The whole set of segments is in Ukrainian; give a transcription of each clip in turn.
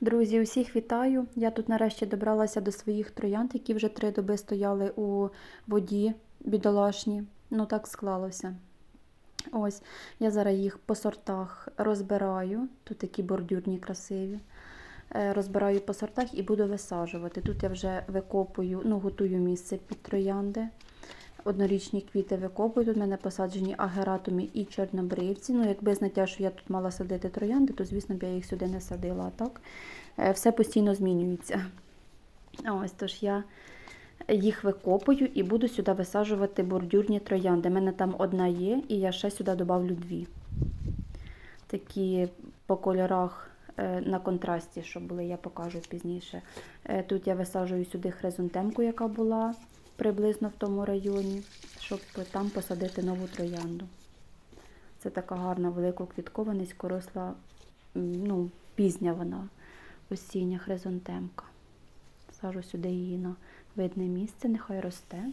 Друзі, усіх вітаю! Я тут нарешті добралася до своїх троянд, які вже три доби стояли у воді бідолашні. Ну так склалося. Ось, я зараз їх по сортах розбираю. Тут такі бордюрні красиві. Е, Розбираю по сортах і буду висаджувати. Тут я вже викопую, ну, готую місце під троянди. Однорічні квіти викопую. Тут в мене посаджені агератумі і чорнобривці. Ну, якби знаття, що я тут мала садити троянди, то, звісно, б я їх сюди не садила. Так е, все постійно змінюється. Ось тож я їх викопую і буду сюди висаджувати бордюрні троянди. У мене там одна є, і я ще сюди додавлю дві. Такі по кольорах е, на контрасті, що були, я покажу пізніше. Е, Тут я висаджую сюди хризантемку, яка була приблизно в тому районі, щоб там посадити нову троянду. Це така гарна великоквіткова, низькоросла, ну, пізня вона, осіння хризантемка. Сажу сюди її на видне місце, нехай росте.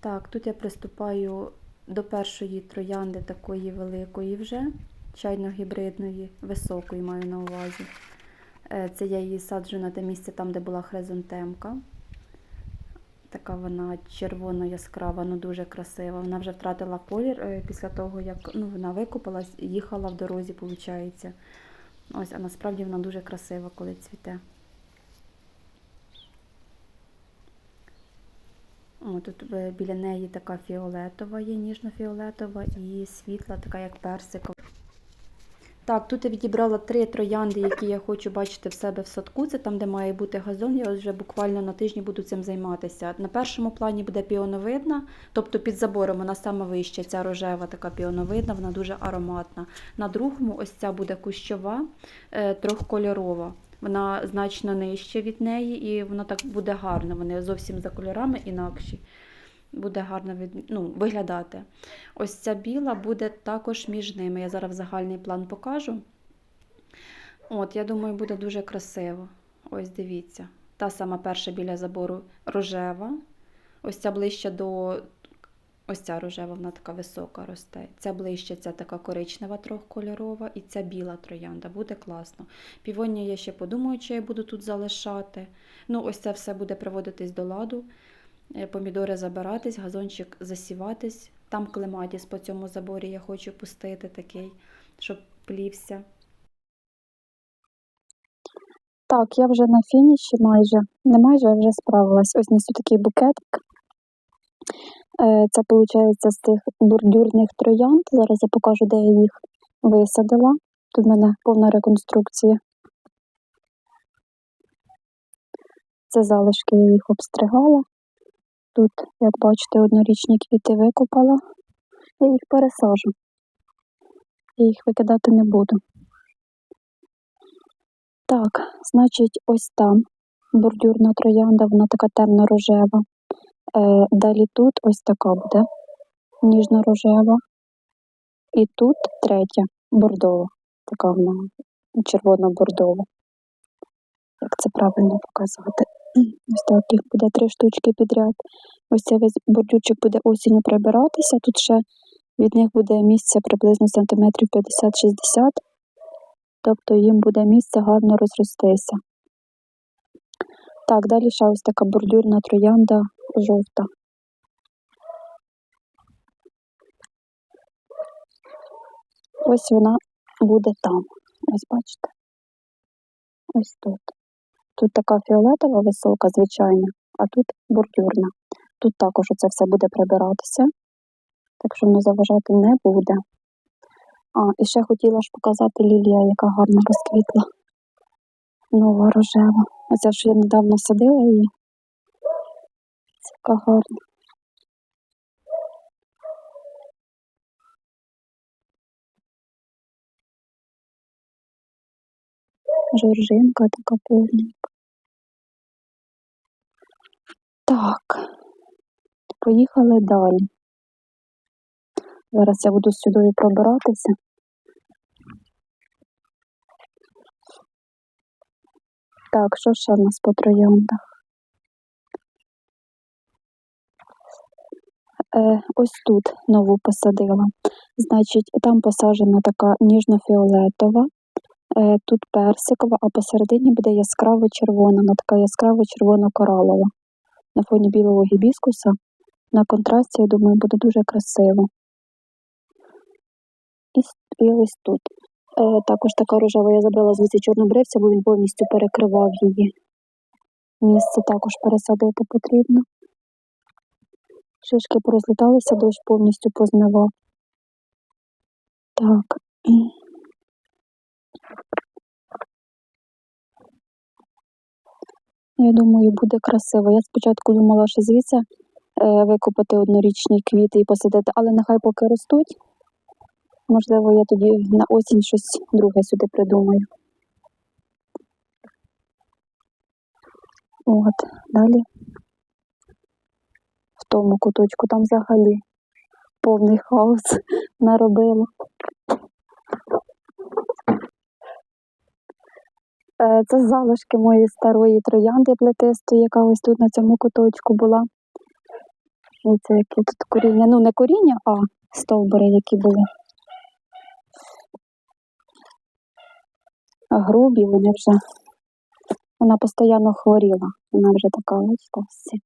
Так, тут я приступаю до першої троянди такої великої вже, чайно-гібридної, високої маю на увазі. Е, Це я її саджу на те місце там, де була хризантемка. Така вона червоно-яскрава, ну дуже красива. Вона вже втратила колір е, після того, як ну, вона викопалась, їхала в дорозі, виходить. Ось, а насправді вона дуже красива, коли цвіте. О, тут е, біля неї така фіолетова є, ніжно-фіолетова і світла, така як персикова. Так, тут я відібрала три троянди, які я хочу бачити в себе в садку. Це там, де має бути газон. Я вже буквально на тижні буду цим займатися. На першому плані буде піоновидна, тобто під забором вона сама вища, ця рожева така піоновидна, вона дуже ароматна. На другому ось ця буде кущова, е, трьохкольорова. Вона значно нижче від неї, і вона так буде гарна. Вони зовсім за кольорами інакші. Буде гарно від, ну, виглядати. Ось ця біла буде також між ними. Я зараз загальний план покажу. От, я думаю, буде дуже красиво. Ось дивіться. Та сама перша біля забору рожева. Ось ця ближче до. Ось ця рожева, вона така висока росте. Ця ближче, ця така коричнева трьохкольорова, і ця біла троянда. Буде класно. Півоння я ще подумаю, чи я буду тут залишати. Ну, ось це все буде приводитись до ладу. Е, Помідори забиратись, газончик засіватись. Там клематіс по цьому заборі я хочу пустити такий, щоб плівся. Так, я вже на фініші майже. Не майже, а вже справилась. Ось несу такий букетик. Е, Це виходить з тих бордюрних троянд. Зараз я покажу, де я їх висадила. Тут в мене повна реконструкція. Це залишки, я їх обстригала. Тут, як бачите, однорічні квіти викопала. Я їх пересажу. Я їх викидати не буду. Так, значить, ось там бордюрна троянда, вона така темно-рожева. Е, далі тут ось така буде ніжно-рожева. І тут третя бордова. Така вона червоно-бордова. Як це правильно показувати? Ось так їх буде три штучки підряд. Ось цей весь бордюрчик буде осінню прибиратися. Тут ще від них буде місце приблизно сантиметрів 50-60 тобто їм буде місце гарно розростися. Так, далі ще ось така бордюрна троянда жовта. Ось вона буде там. Ось бачите. Ось тут. Тут така фіолетова висока, звичайна, а тут бордюрна. Тут також оце все буде прибиратися, так що воно заважати не буде. А, і ще хотіла ж показати лілія, яка гарно розквітла. Нова рожева. Оця, що я недавно садила її. Це яка гарна. Жоржинка така повненька. Так, поїхали далі. Зараз я буду сюди пробиратися. Так, що ще в нас по трояндах? е, ось тут нову посадила. Значить, там посаджена така ніжно-фіолетова, е, тут персикова, а посередині буде яскраво червона, вона така яскраво червоно-коралова. На фоні білого гібіскуса. На контрасті, я думаю, буде дуже красиво. І, і ось тут. Е, також така рожева я забрала звідси чорнобривця, бо він повністю перекривав її. Місце також пересадити потрібно. Шишки порозліталися, дощ повністю позмивав. Так. Я думаю, буде красиво. Я спочатку думала, що звідси е, викопати однорічні квіти і посадити, але нехай поки ростуть. Можливо, я тоді на осінь щось друге сюди придумаю. От, далі в тому куточку там взагалі повний хаос наробила. Це залишки моєї старої троянди плетистої, яка ось тут на цьому куточку була. І це які тут коріння. Ну, не коріння, а стовбури, які були. Грубі вони вже. Вона постійно хворіла. Вона вже така ось ось.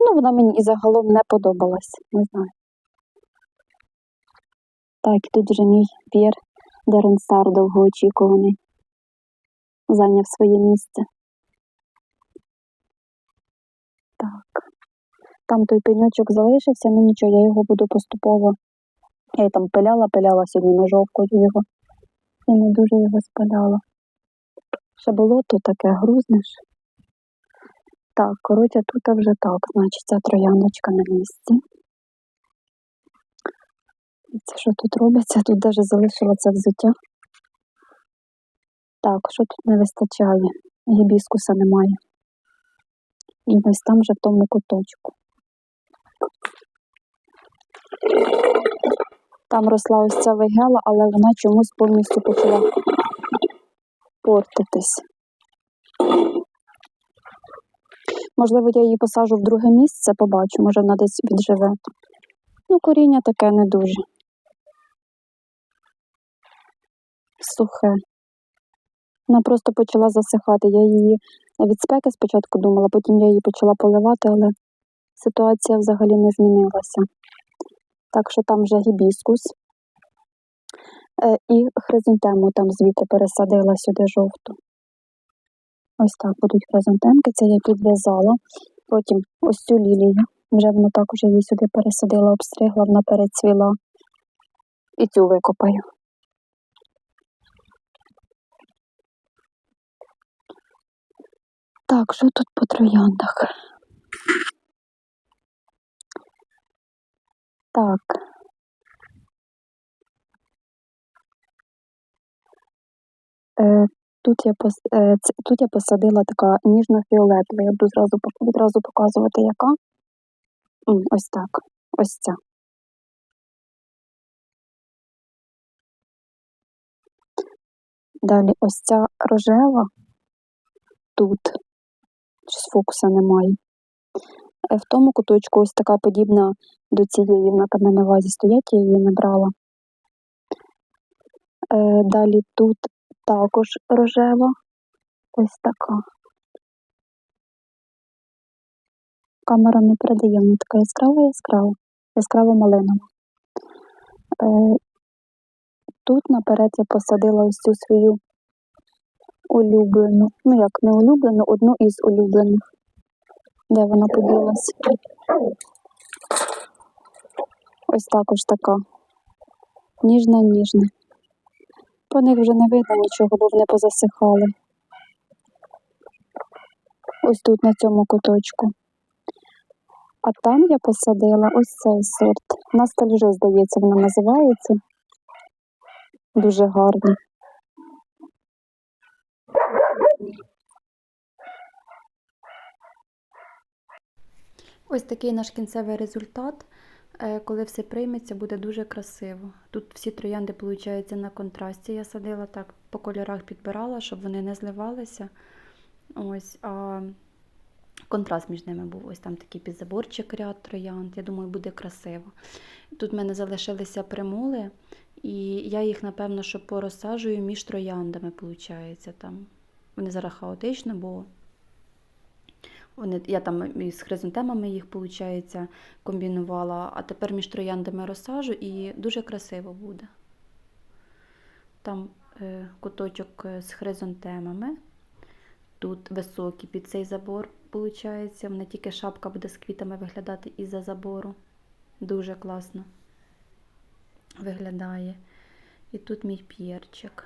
Ну, вона мені і загалом не подобалась. Не знаю. Так, і тут вже мій П'єр Деренсар довгоочікуваний. Зайняв своє місце. Так. Там той пеньочок залишився, ну нічого, я його буду поступово. Я там пиляла, пиляла сьогодні ножовкою його. І не дуже його спаляла. Ще болото таке грузнеш. Так, коротше, тут вже так, значить, ця трояндочка на місці. Це що тут робиться? Тут навіть залишила це взуття. Так, що тут не вистачає? Гібіскуса немає. І ось там вже в тому куточку. Там росла ось ця вигела, але вона чомусь повністю почала портитись. Можливо, я її посаджу в друге місце, побачу, може вона десь відживе. Ну, коріння таке не дуже. Сухе. Вона просто почала засихати. Я її від спеки спочатку думала, потім я її почала поливати, але ситуація взагалі не змінилася. Так що там вже гібіскус. Е, і хризантему там звідти пересадила сюди жовту. Ось так будуть хризантемки, це я підв'язала. Потім ось цю лілію. Вже вона також її сюди пересадила, обстригла, вона перецвіла. І цю викопаю. Так, що тут по трояндах? Так. Е, тут, я пос, е, ц- тут я посадила така ніжно-фіолетова. Я буду зразу, відразу показувати, яка. Ось так. Ось ця. Далі ось ця рожева тут. Щось фокуса немає. Е, В тому куточку ось така подібна до цієї, вона там на вазі стоять, я її не брала. Е, далі тут також рожева. Ось така. Камера не передає, вона така яскрава, яскрава, яскраво малинова. Е, тут наперед я посадила ось цю свою улюблену. Ну як не улюблену, одну із улюблених. Де вона поділася? Ось також така. Ніжна-ніжна. По них вже не видно нічого, бо вони позасихали. Ось тут на цьому куточку. А там я посадила ось цей сорт. Ностальжи, здається, вона називається. Дуже гарний. Ось такий наш кінцевий результат. Е, Коли все прийметься, буде дуже красиво. Тут всі троянди, виходить, на контрасті. Я садила так, по кольорах підбирала, щоб вони не зливалися. Ось, а контраст між ними був. Ось там такий підзаборчик ряд троянд. Я думаю, буде красиво. Тут в мене залишилися примули, і я їх, напевно, що порозсаджую між трояндами, виходить. Там. Вони зараз хаотично, бо вони, я там із хризантемами їх, виходить, комбінувала, а тепер між трояндами розсажу і дуже красиво буде. Там е, куточок е, з хризантемами. Тут високий під цей забор, виходить. Вона тільки шапка буде з квітами виглядати із-за забору. Дуже класно виглядає. І тут мій п'єрчик.